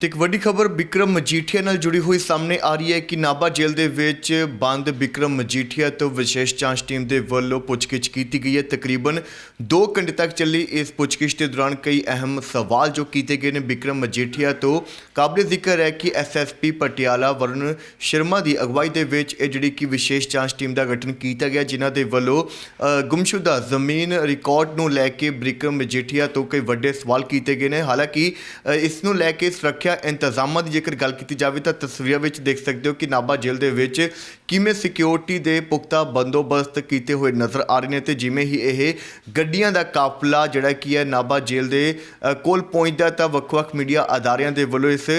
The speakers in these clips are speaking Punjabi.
ਤੇ ਇੱਕ ਵੱਡੀ ਖਬਰ ਵਿਕਰਮ ਮਜੀਠੀਆ ਨਾਲ ਜੁੜੀ ਹੋਈ ਸਾਹਮਣੇ ਆ ਰਹੀ ਹੈ ਕਿ ਨਾਭਾ ਜੇਲ੍ਹ ਦੇ ਵਿੱਚ ਬੰਦ ਵਿਕਰਮ ਮਜੀਠੀਆ ਤੋਂ ਵਿਸ਼ੇਸ਼ ਜਾਂਚ ਟੀਮ ਦੇ ਵੱਲੋਂ ਪੁੱਛਗਿੱਛ ਕੀਤੀ ਗਈ ਹੈ। ਤਕਰੀਬਨ 2 ਘੰਟੇ ਤੱਕ ਚੱਲੀ ਇਸ ਪੁੱਛਗਿੱਛ ਦੇ ਦੌਰਾਨ ਕਈ ਅਹਿਮ ਸਵਾਲ ਜੋ ਕੀਤੇ ਗਏ ਨੇ। ਵਿਕਰਮ ਮਜੀਠੀਆ ਤੋਂ ਕਾਬਲੇ ਜ਼ਿਕਰ ਹੈ ਕਿ ਐਸਐਸਪੀ ਪਟਿਆਲਾ ਵਰੁਣ ਸ਼ਰਮਾ ਦੀ ਅਗਵਾਈ ਦੇ ਵਿੱਚ ਇਹ ਜਿਹੜੀ ਕਿ ਵਿਸ਼ੇਸ਼ ਜਾਂਚ ਟੀਮ ਦਾ ਗਠਨ ਕੀਤਾ ਗਿਆ, ਜਿਨ੍ਹਾਂ ਦੇ ਵੱਲੋਂ ਗੁੰਮਸ਼ੁਦਾ ਜ਼ਮੀਨ ਰਿਕਾਰਡ ਨੂੰ ਲੈ ਕੇ ਵਿਕਰਮ ਮਜੀਠੀਆ ਤੋਂ ਕਈ ਵੱਡੇ ਸਵਾਲ ਕੀਤੇ ਗਏ ਨੇ। ਹਾਲਾਂਕਿ ਇਸ ਨੂੰ ਲੈ ਕੇ ਸੁਰੱਖਿਆ ਇੰਤਜ਼ਾਮਾਂ ਦੀ ਜੇਕਰ ਗੱਲ ਕੀਤੀ ਜਾਵੇ ਤਾਂ ਤਸਵੀਰਾਂ ਵਿੱਚ ਦੇਖ ਸਕਦੇ ਹੋ ਕਿ ਨਾਭਾ ਜੇਲ੍ਹ ਦੇ ਵਿੱਚ ਕਿਵੇਂ ਸਿਕਿਉਰਿਟੀ ਦੇ ਪੁਖਤਾ ਬੰਦੋਬਸਤ ਕੀਤੇ ਹੋਏ ਨਜ਼ਰ ਆ ਰਹੇ ਨੇ ਤੇ ਜਿਵੇਂ ਹੀ ਇਹ ਗੱਡੀਆਂ ਦਾ ਕਾਫਲਾ ਜਿਹੜਾ ਕੀ ਹੈ ਨਾਭਾ ਜੇਲ੍ਹ ਦੇ ਕੋਲ ਪਹੁੰਚਦਾ ਤਾਂ ਵੱਖ-ਵੱਖ ਮੀਡੀਆ ਅਦਾਰਿਆਂ ਦੇ ਵੱਲੋਂ ਇਸ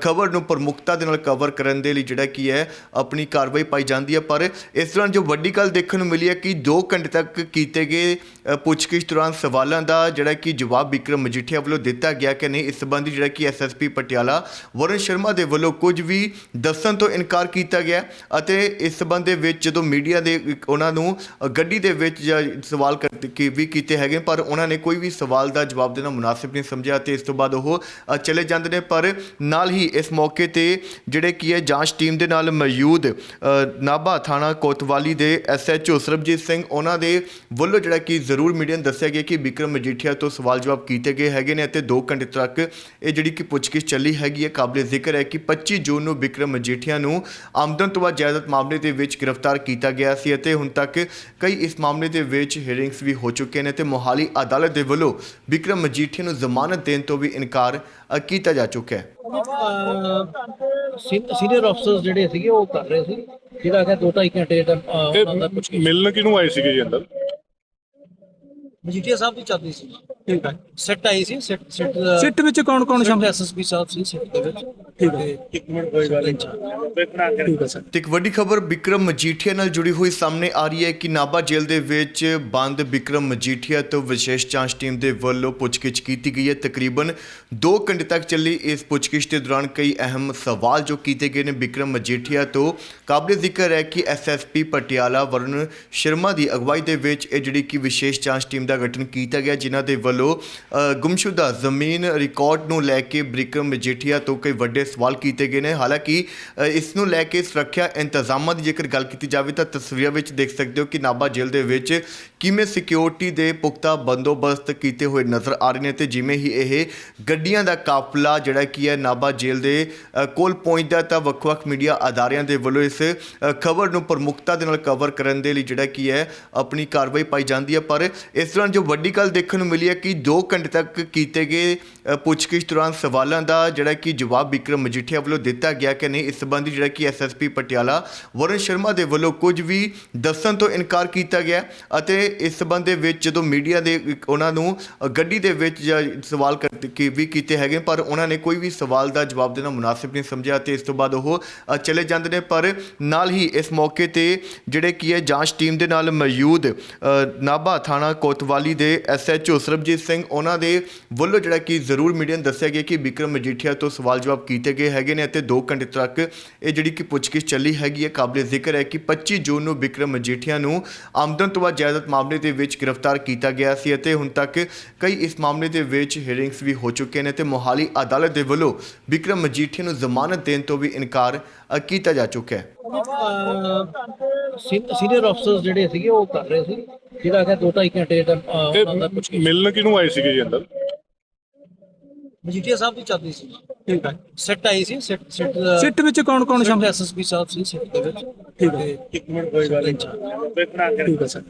ਖਬਰ ਨੂੰ ਪ੍ਰਮੁਖਤਾ ਦੇ ਨਾਲ ਕਵਰ ਕਰਨ ਦੇ ਲਈ ਜਿਹੜਾ ਕੀ ਹੈ ਆਪਣੀ ਕਾਰਵਾਈ ਪਾਈ ਜਾਂਦੀ ਹੈ। ਪਰ ਇਸ ਦੌਰਾਨ ਜੋ ਵੱਡੀ ਗੱਲ ਦੇਖਣ ਨੂੰ ਮਿਲੀ ਹੈ ਕਿ 2 ਘੰਟੇ ਤੱਕ ਕੀਤੇ ਗਏ ਪੁੱਛਗਿੱਛ ਦੌਰਾਨ ਸਵਾਲਾਂ ਦਾ ਜਿਹੜਾ ਕਿ ਜਵਾਬ ਵਿਕਰਮ ਮਜੀਠੀਆ ਵੱਲੋਂ ਦਿੱਤਾ ਗਿਆ ਕਿ ਨਹੀਂ, ਇਸ ਸੰਬੰਧੀ ਜਿਹੜਾ ਕਿ ਐਸਐਸਪੀ ਪਟਿਆਲਾ ਵਰੁਣ ਸ਼ਰਮਾ ਦੇ ਵੱਲੋਂ ਕੁਝ ਵੀ ਦੱਸਣ ਤੋਂ ਇਨਕਾਰ ਕੀਤਾ ਗਿਆ ਅਤੇ ਇਸ ਸੰਬੰਧ ਦੇ ਵਿੱਚ ਜਦੋਂ ਮੀਡੀਆ ਦੇ ਉਹਨਾਂ ਨੂੰ ਗੱਡੀ ਦੇ ਵਿੱਚ ਜਾਂ ਸਵਾਲ ਕਰ- ਵੀ ਕੀਤੇ ਹੈਗੇ ਪਰ ਉਹਨਾਂ ਨੇ ਕੋਈ ਵੀ ਸਵਾਲ ਦਾ ਜਵਾਬ ਦੇਣਾ ਮੁਨਾਸਿਬ ਨਹੀਂ ਸਮਝਿਆ ਤੇ ਇਸ ਤੋਂ ਬਾਅਦ ਉਹ ਚਲੇ ਜਾਂਦੇ ਨੇ, ਪਰ ਨਾਲ ਹੀ ਇਸ ਮੌਕੇ ਤੇ ਜਿਹੜੇ ਕੀ ਹੈ ਜਾਂਚ ਟੀਮ ਦੇ ਨਾਲ ਮੌਜੂਦ ਨਾਭਾ ਥਾਣਾ ਕੋਤਵਾਲੀ ਦੇ ਐਸਐਚਓ ਸਰਬਜੀਤ ਸਿੰਘ, ਉਹਨਾਂ ਦੇ ਵੱਲੋਂ ਜਿਹੜਾ ਕਿ ਜ਼ਰੂਰ ਮੀਡੀਆ ਨੂੰ ਦੱਸਿਆ ਗਿਆ ਕਿ ਵਿਕਰਮ ਮਜੀਠੀਆ ਤੋਂ ਸਵਾਲ ਜਵਾਬ ਕੀਤੇ ਗਏ ਹੈਗੇ ਨੇ ਅਤੇ 2 ਘੰਟੇ ਤੱਕ ਇਹ ਜਿਹੜੀ ਕਿ ਪੁੱਛਗਿੱਛ ਚੱਲੀ ਹੈਗੀ ਹੈ ਕਾਬਲੇ ਜ਼ਿਕਰ ਹੈ ਕਿ 25 ਜੂਨ ਨੂੰ ਵਿਕਰਮ ਮਜੀਠੀਆ ਨੂੰ ਆਮਦਨ ਤੋਂ ਬਾਅਦ ਜਾਇਦਾਦ ਮਾਮਲੇ ਦੇ ਵਿੱਚ ਗ੍ਰਿਫਤਾਰ ਕੀਤਾ ਗਿਆ ਸੀ ਅਤੇ ਹੁਣ ਤੱਕ ਕਈ ਇਸ ਮਾਮਲੇ ਦੇ ਵਿੱਚ ਹੀਅਰਿੰਗਸ ਵੀ ਹੋ ਚੁੱਕੇ ਨੇ ਤੇ ਮੋਹਾਲੀ ਅਦਾਲਤ ਦੇ ਵੱਲੋਂ ਵਿਕਰਮ ਮਜੀਠੀਆ ਨੂੰ ਜ਼ਮਾਨਤ ਦੇਣ ਤੋਂ ਵੀ ਇਨਕਾਰ ਕੀਤਾ ਜਾ ਚੁੱਕਾ ਹੈ। ਸੀਨੀਅਰ ਅਫਸਰਸ ਜਿਹੜੇ ਸੀਗੇ ਉਹ ਕਰ ਰਹੇ ਸੀ? ਜਿਹੜਾ ਕਿ 2.5 ਘੰਟੇ ਦਾ ਮਿਲਣ ਕਿਹਨੂੰ ਆਏ ਸੀਗੇ ਜੀ ਅੰਦਰ? ਮਜੀਠੀਆ ਸਾਹਿਬ ਦੀ ਚੱਲਦੀ ਸੀ। ਠੀਕ ਹੈ। ਸੈੱਟ ਆਈ ਸੀ ਸੈੱਟ ਸੈੱਟ ਸਿੱਟ ਵਿੱਚ ਕੌਣ ਕੌਣ ਸ਼ਾਮਲ? ਐਸਐਸਪੀ ਸਾਹਿਬ ਸੀ ਸੈੱਟ ਦੇ ਵਿੱਚ। ਠੀਕ ਹੈ ਇੱਕ ਮਿੰਟ ਕੋਈ ਗੱਲ ਨਹੀਂ। ਠੀਕ ਹੈ ਸਰ। ਤੇ ਇੱਕ ਵੱਡੀ ਖਬਰ ਵਿਕਰਮ ਮਜੀਠੀਆ ਨਾਲ ਜੁੜੀ ਹੋਈ ਸਾਹਮਣੇ ਆ ਰਹੀ ਹੈ ਕਿ ਨਾਭਾ ਜੇਲ੍ਹ ਦੇ ਵਿੱਚ ਬੰਦ ਵਿਕਰਮ ਮਜੀਠੀਆ ਤੋਂ ਵਿਸ਼ੇਸ਼ ਜਾਂਚ ਟੀਮ ਦੇ ਵੱਲੋਂ ਪੁੱਛਗਿੱਛ ਕੀਤੀ ਗਈ ਹੈ। ਤਕਰੀਬਨ 2 ਘੰਟੇ ਤੱਕ ਚੱਲੀ ਇਸ ਪੁੱਛਗਿੱਛ ਦੇ ਦੌਰਾਨ ਕਈ ਅਹਿਮ ਸਵਾਲ ਜੋ ਕੀਤੇ ਗਏ ਨੇ। ਵਿਕਰਮ ਮਜੀਠੀਆ ਤੋਂ ਕਾਬਲੇ ਜ਼ਿਕਰ ਹੈ ਕਿ ਐਸਐਸਪੀ ਪਟਿਆਲਾ ਵਰੁਣ ਸ਼ਰਮਾ ਦੀ ਅਗਵਾਈ ਦੇ ਵਿੱਚ ਇਹ ਜਿਹੜੀ ਕਿ ਵਿਸ਼ੇਸ਼ ਜਾਂਚ ਟੀਮ ਦਾ ਗਠਨ ਕੀਤਾ ਗਿਆ ਜਿਨ੍ਹਾਂ ਦੇ ਵੱਲੋਂ ਗੁੰਮਸ਼ੁਦਾ ਜ਼ਮੀਨ ਰਿਕਾਰਡ ਨੂੰ ਲੈ ਕੇ ਵਿਕਰਮ ਮਜੀਠੀਆ ਤੋਂ ਕਈ ਵੱਡੇ ਸਵਾਲ ਕੀਤੇ ਗਏ ਨੇ। ਹਾਲਾਂਕਿ ਇਸ ਨੂੰ ਲੈ ਕੇ ਸੁਰੱਖਿਆ ਇੰਤਜ਼ਾਮਾਂ ਦੀ ਜੇਕਰ ਗੱਲ ਕੀਤੀ ਜਾਵੇ ਤਾਂ ਤਸਵੀਰਾਂ ਵਿੱਚ ਦੇਖ ਸਕਦੇ ਹੋ ਕਿ ਨਾਭਾ ਜੇਲ੍ਹ ਦੇ ਵਿੱਚ ਕਿਵੇਂ ਸਿਕਿਉਰਿਟੀ ਦੇ ਪੁਖਤਾ ਬੰਦੋਬਸਤ ਕੀਤੇ ਹੋਏ ਨਜ਼ਰ ਆ ਰਹੇ ਨੇ ਤੇ ਜਿਵੇਂ ਹੀ ਇਹ ਗੱਡੀਆਂ ਦਾ ਕਾਫਲਾ ਜਿਹੜਾ ਕੀ ਹੈ ਨਾਭਾ ਜੇਲ੍ਹ ਦੇ ਕੋਲ ਪਹੁੰਚਦਾ ਤਾਂ ਵੱਖ-ਵੱਖ ਮੀਡੀਆ ਅਦਾਰਿਆਂ ਦੇ ਵੱਲੋਂ ਇਸ ਖਬਰ ਨੂੰ ਪ੍ਰਮੁਖਤਾ ਦੇ ਨਾਲ ਕਵਰ ਕਰਨ ਦੇ ਲਈ ਜਿਹੜਾ ਕੀ ਹੈ ਆਪਣੀ ਕਾਰਵਾਈ ਪਾਈ ਜਾਂਦੀ ਹੈ। ਪਰ ਇਸ ਦੌਰਾਨ ਜੋ ਵੱਡੀ ਗੱਲ ਦੇਖਣ ਨੂੰ ਮਿਲੀ ਹੈ ਕਿ 2 ਘੰਟੇ ਤੱਕ ਕੀਤੇ ਗਏ ਪੁੱਛਗਿੱਛ ਦੌਰਾਨ ਸਵਾਲਾਂ ਦਾ ਜਿਹੜਾ ਕਿ ਜਵਾਬ ਵਿਕਰਮ ਮਜੀਠੀਆ ਵੱਲੋਂ ਦਿੱਤਾ ਗਿਆ ਕਿ ਨਹੀਂ, ਇਸ ਸੰਬੰਧੀ ਜਿਹੜਾ ਕਿ ਐਸਐਸਪੀ ਪਟਿਆਲਾ ਵਰੁਣ ਸ਼ਰਮਾ ਦੇ ਵੱਲੋਂ ਕੁਝ ਵੀ ਦੱਸਣ ਤੋਂ ਇਨਕਾਰ ਕੀਤਾ ਗਿਆ ਅਤੇ ਇਸ ਸੰਬੰਧ ਦੇ ਵਿੱਚ ਜਦੋਂ ਮੀਡੀਆ ਦੇ ਉਹਨਾਂ ਨੂੰ ਗੱਡੀ ਦੇ ਵਿੱਚ ਸਵਾਲ ਕਰ- ਵੀ ਕੀਤੇ ਹੈਗੇ, ਪਰ ਉਹਨਾਂ ਨੇ ਕੋਈ ਵੀ ਸਵਾਲ ਦਾ ਜਵਾਬ ਦੇਣਾ ਮੁਨਾਸਿਬ ਨਹੀਂ ਸਮਝਿਆ ਤੇ ਇਸ ਤੋਂ ਬਾਅਦ ਉਹ ਚਲੇ ਜਾਂਦੇ ਨੇ, ਪਰ ਨਾਲ ਹੀ ਇਸ ਮੌਕੇ ਤੇ ਜਿਹੜੇ ਕੀ ਹੈ, ਜਾਂਚ ਟੀਮ ਦੇ ਨਾਲ ਮੌਜੂਦ ਨਾਭਾ ਥਾਣਾ ਕੋਤਵਾਲੀ ਦੇ ਐਸਐਚਓ ਸਰਬਜੀਤ ਸਿੰਘ, ਉਹਨਾਂ ਦੇ ਵੱਲੋਂ ਜਿਹੜਾ ਕਿ ਜ਼ਰੂਰ ਮੀਡੀਆ ਨੂੰ ਦੱਸਿਆ ਗਿਆ ਕਿ ਵਿਕਰਮ ਮਜੀਠੀਆ ਤੋਂ ਸਵਾਲ ਜਵਾਬ ਕੀਤੇ ਗਏ ਹੈਗੇ ਨੇ ਅਤੇ 2 ਘੰਟੇ ਤੱਕ ਇਹ ਜਿਹੜੀ ਕਿ ਪੁੱਛਗਿੱਛ ਚੱਲੀ ਹੈਗੀ ਹੈ ਕਾਬਲੇ ਜ਼ਿਕਰ ਹੈ ਕਿ 25 ਜੂਨ ਨੂੰ ਵਿਕਰਮ ਮਜੀਠੀਆ ਨੂੰ ਆਮਦਨ ਤੋਂ ਬਾਅਦ ਜਾਇਦਾਦ ਮਾਮਲੇ ਦੇ ਵਿੱਚ ਗ੍ਰਿਫਤਾਰ ਕੀਤਾ ਗਿਆ ਸੀ ਅਤੇ ਹੁਣ ਤੱਕ ਕਈ ਇਸ ਮਾਮਲੇ ਦੇ ਵਿੱਚ ਹੀਅਰਿੰਗਸ ਵੀ ਹੋ ਚੁੱਕੇ ਨੇ ਤੇ ਮੋਹਾਲੀ ਅਦਾਲਤ ਦੇ ਵੱਲੋਂ ਵਿਕਰਮ ਮਜੀਠੀਆ ਨੂੰ ਜ਼ਮਾਨਤ ਦੇਣ ਤੋਂ ਵੀ ਇਨਕਾਰ ਕੀਤਾ ਜਾ ਚੁੱਕਾ ਹੈ। ਸੀਨੀਅਰ ਅਫਸਰਸ ਜਿਹੜੇ ਸੀਗੇ ਉਹ ਕਰ ਰਹੇ ਸੀ? ਜਿਹੜਾ ਕਿ 2.5 ਘੰਟੇ ਦਾ ਉਹਨਾਂ ਮਿਲਣ ਕਿਹਨੂੰ ਆਏ ਸੀਗੇ ਜੀ ਅੰਦਰ? ਮਜੀਠੀਆ ਸਾਹਿਬ ਦੀ ਚੱਲਦੀ ਸੀ। ਠੀਕ ਹੈ। ਸੈੱਟ ਆਈ ਸੀ ਸੈੱਟ ਸੈੱਟ ਸਿੱਟ ਵਿੱਚ ਕੌਣ ਕੌਣ ਸ਼ਾਮਲ? ਐਸਐਸਪੀ ਸਾਹਿਬ ਸੀ ਸੈੱਟ ਦੇ ਵਿੱਚ। ਠੀਕ ਹੈ। ਇੱਕ ਮਿੰਟ ਕੋਈ ਗੱਲ ਨਹੀਂ। ਠੀਕ ਹੈ ਸਰ।